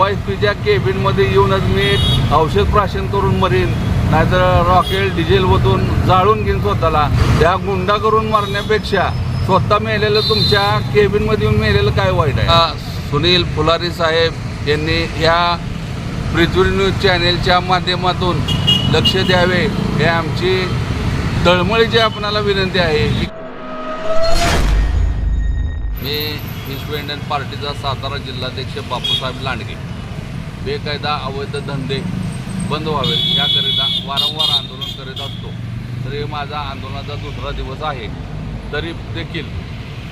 Y पीच्या केबिनमध्ये येऊनच मी औषध प्राशन करून मरीन. नाहीतर रॉकेल डिझेल ओतून जाळून घेईन स्वतःला. त्या गुंडा करून मारण्यापेक्षा स्वतः मेलेलं तुमच्या केबिनमध्ये येऊन मेलेलं काय वाईट आहे? सुनील फुलारी साहेब यांनी या पृथ्वी न्यूज चॅनेलच्या माध्यमातून लक्ष द्यावे हे आमची तळमळीची आपणाला विनंती आहे. हे विश्व इंडियन पार्टीचा सातारा जिल्हाध्यक्ष बापूसाहेब लांडगे बेकायदा अवैध धंदे बंद व्हावे याकरिता वारंवार आंदोलन करीत असतो. तरी माझा आंदोलनाचा दुसरा दिवस आहे. तरी देखील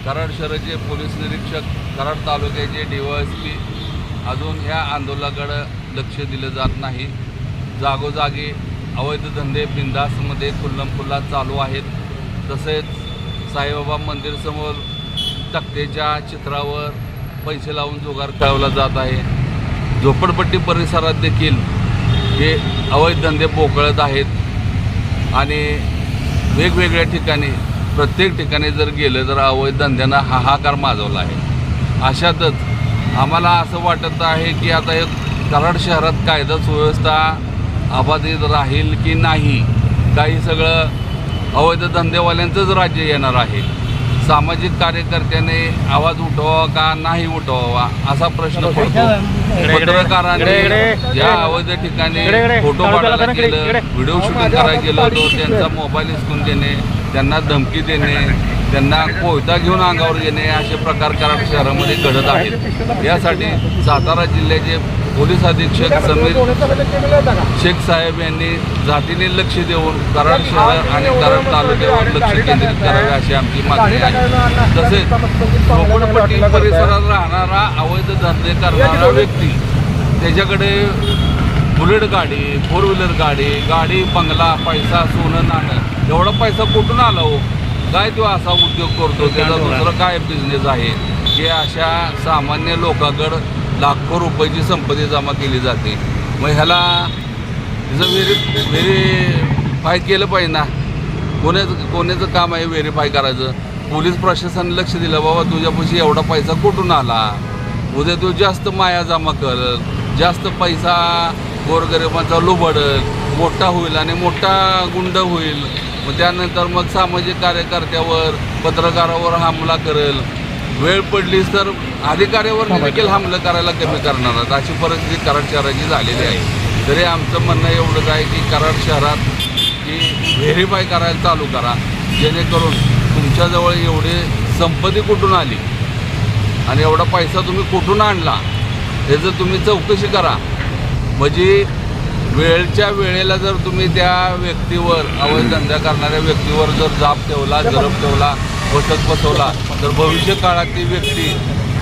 कराड शहराचे पोलीस निरीक्षक कराड तालुक्याचे डी वाय एस पी अजून ह्या आंदोलनाकडं लक्ष दिलं जात नाही. जागोजागी अवैध धंदे बिंदासमध्ये खुल्लमखुल्ला चालू आहेत. तसेच साईबाबा मंदिरसमोर तक्तेच्या चित्रावर पैसे लावून जुगार खेळवला जात आहे. झोपडपट्टी परिसरात देखील हे अवैध धंदे पोकळत आहेत. आणि वेगवेगळ्या ठिकाणी प्रत्येक ठिकाणी जर गेलं तर अवैध धंद्यांना हाहाकार माजवला आहे. अशातच आम्हाला असं वाटत आहे की आता हे कराड शहरात कायदा सुव्यवस्था अबाधित राहील की नाही काही सगळं अवैध धंदेवाल्यांचंच राज्य येणार आहे. सामाजिक कार्यकर्त्याने आवाज उठवावा का नाही उठवावा असा प्रश्न पडतो. पत्रकारांनी या अवैध ठिकाणी फोटो काढायला गेलं व्हिडिओ शूटिंग करायला गेलं होतं त्यांचा मोबाईल हिसकून देणे त्यांना धमकी देणे त्यांना कोयता घेऊन अंगावर येणे असे प्रकार कराड शहरामध्ये घडत आहेत. यासाठी सातारा जिल्ह्याचे पोलीस अधीक्षक समीर शेख साहेब यांनी जातीने लक्ष देऊन कराड शहर आणि कराड तालुक्यावर लक्ष केंद्रित करावे अशी आमची मागणी आहे. तसेच झोपडपट्टी परिसरात राहणारा अवैध धंदे करणारा व्यक्ती त्याच्याकडे बुलेट गाडी फोर व्हीलर गाडी गाडी बंगला पैसा सोनं नाणं एवढा पैसा कुठून आला हो? काय तो असा उद्योग करतो? त्याचा दुसरं काय बिझनेस आहे? की अशा सामान्य लोकांकडं लाखो रुपयाची संपत्ती जमा केली जाते. मग ह्याला तिचं व्हेरी व्हेरीफाय केलं पाहिजे ना. कोणाचं कोणाचं काम आहे व्हेरीफाय करायचं? पोलीस प्रशासन लक्ष दिलं बाबा तुझ्यापाशी एवढा पैसा कुठून आला? उद्या तू जास्त माया जमा करल जास्त पैसा गोरगरिबांचा लुबडल मोठा होईल आणि मोठा गुंड होईल. मग त्यानंतर मग सामाजिक कार्यकर्त्यावर पत्रकारावर हमला करेल. वेळ पडलीच तर अधिकाऱ्यावर देखील हमला करायला कमी करणार आहेत. अशी परिस्थिती कराड शहराची झालेली आहे. तरी आमचं म्हणणं एवढंच आहे की कराड शहरात की व्हेरीफाय करायला चालू करा. जेणेकरून तुमच्याजवळ एवढी संपत्ती कुठून आली? आणि एवढा पैसा तुम्ही कुठून आणला? ह्याचं तुम्ही चौकशी करा. म्हणजे वेळच्या वेळेला जर तुम्ही त्या व्यक्तीवर अवैध धंदा करणाऱ्या व्यक्तीवर जर जाब ठेवला जरब ठेवला वचक बसवला तर भविष्य काळात ती व्यक्ती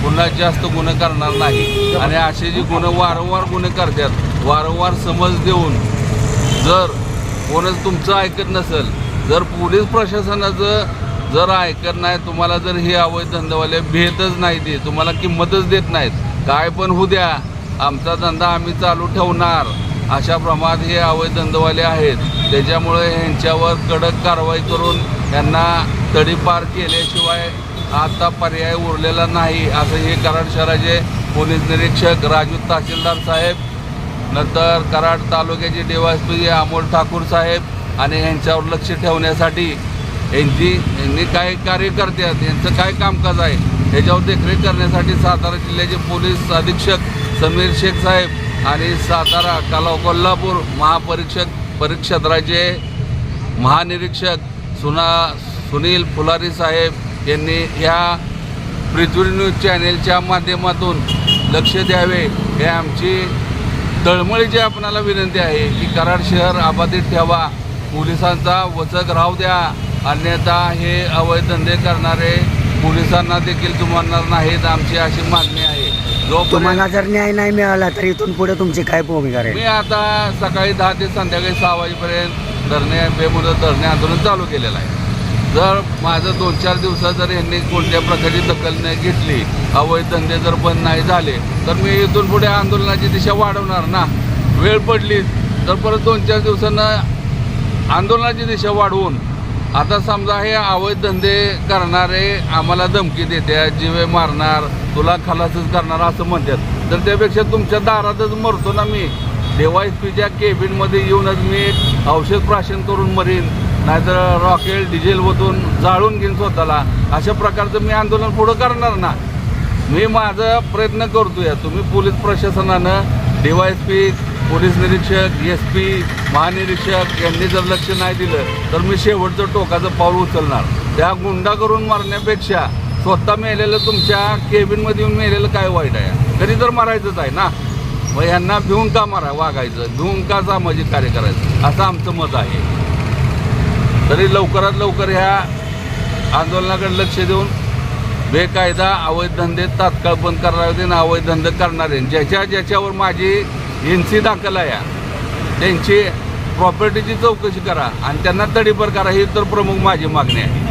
पुन्हा जास्त गुन्हे करणार नाही. आणि असे जे गुन्हे वारंवार गुन्हे करतात वारंवार समज देऊन जर कोणच तुमचं ऐकत नसेल जर पोलीस प्रशासनाचं जर ऐकत नाही तुम्हाला जर हे अवैध धंदेवाले भेटच नाही ते तुम्हाला किंमतच देत नाहीत काय पण होऊ द्या आमचा धंदा आम्ही चालू ठेवणार. अशा प्रमाणात हे अवैध धंदेवाले आहेत. त्याच्यामुळे ह्यांच्यावर कडक कारवाई करून यांना तडीपार केल्याशिवाय आता पर्याय उरलेला नाही असं हे कराड शहराचे पोलीस निरीक्षक राजू तहसीलदार साहेब नंतर कराड तालुक्याचे डीवायसपी अमोल ठाकूर साहेब आणि यांच्यावर लक्ष ठेवण्यासाठी यांची यांनी काय कार्य करतात यांचं काय कामकाज आहे ह्याच्यावर देखरेख करण्यासाठी सातारा जिल्ह्याचे पोलीस अधीक्षक समीर शेख साहेब आणि सातारा कला कोल्हापूर महापरीक्षक परिक्षेत्राचे महानिरीक्षक सुना सुनील फुलारी साहेब यांनी ह्या पृथ्वी न्यूज चॅनेलच्या माध्यमातून लक्ष द्यावे हे आमची तळमळीची आपणाला विनंती आहे की कराड शहर अबाधित ठेवा. पोलिसांचा वचक राहू द्या. अन्यथा हे अवैध धंदे करणारे पोलिसांना देखील जुमानणार नाहीत आमची अशी मागणी आहे. जोपर्यंत तुम्हाला जर न्याय नाही मिळाला तर इथून पुढे तुमची काय भूमिका राहील? मी आता सकाळी दहा ते संध्याकाळी सहा वाजेपर्यंत धरणे बेमुदत धरणे आंदोलन चालू केलेलं आहे. जर माझं दोन चार दिवसात जर यांनी कोणत्या प्रकारची दखल नाही घेतली अवैध धंदे जर बंद नाही झाले तर मी इथून पुढे आंदोलनाची दिशा वाढवणार ना. वेळ पडली तर परत दोन चार दिवसानं आंदोलनाची दिशा वाढवून. आता समजा हे अवैध धंदे करणारे आम्हाला धमकी देतात जीवे मारणार तुला खलासच करणार असं म्हणतात. तर त्यापेक्षा तुमच्या दारातच मरतो ना मी. पीच्या केबिनमध्ये येऊनच मी औषध प्राशन करून मरीन. नाहीतर रॉकेल डिझेल ओतून जाळून घेईन स्वतःला. अशा प्रकारचं मी आंदोलन पुढं करणार ना. मी माझा प्रयत्न करतोय. तुम्ही पोलीस प्रशासनानं पी पोलीस निरीक्षक एस पी महानिरीक्षक यांनी जर लक्ष नाही दिलं तर मी शेवटचं टोकाचं पाऊल उचलणार. त्या गुंडा करून मारण्यापेक्षा स्वतः मेलेलं तुमच्या केबिनमध्ये येऊन मेलेलं काय वाईट आहे? कधी तर मारायचंच आहे ना? मग यांना भिवून का मारा वागायचं? भिवून का सामाजिक कार्य करायचं? असं आमचं मत आहे. तरी लवकरात लवकर ह्या आंदोलनाकडे लक्ष देऊन बेकायदा अवैध धंदे तात्काळ बंद करावे आणि अवैध धंदे करणारे ज्याच्या ज्याच्यावर माझी एन सी दाखल आहे त्यांची प्रॉपर्टीची चौकशी करा आणि त्यांना तडीपर करा ही तर प्रमुख माझी मागणी आहे.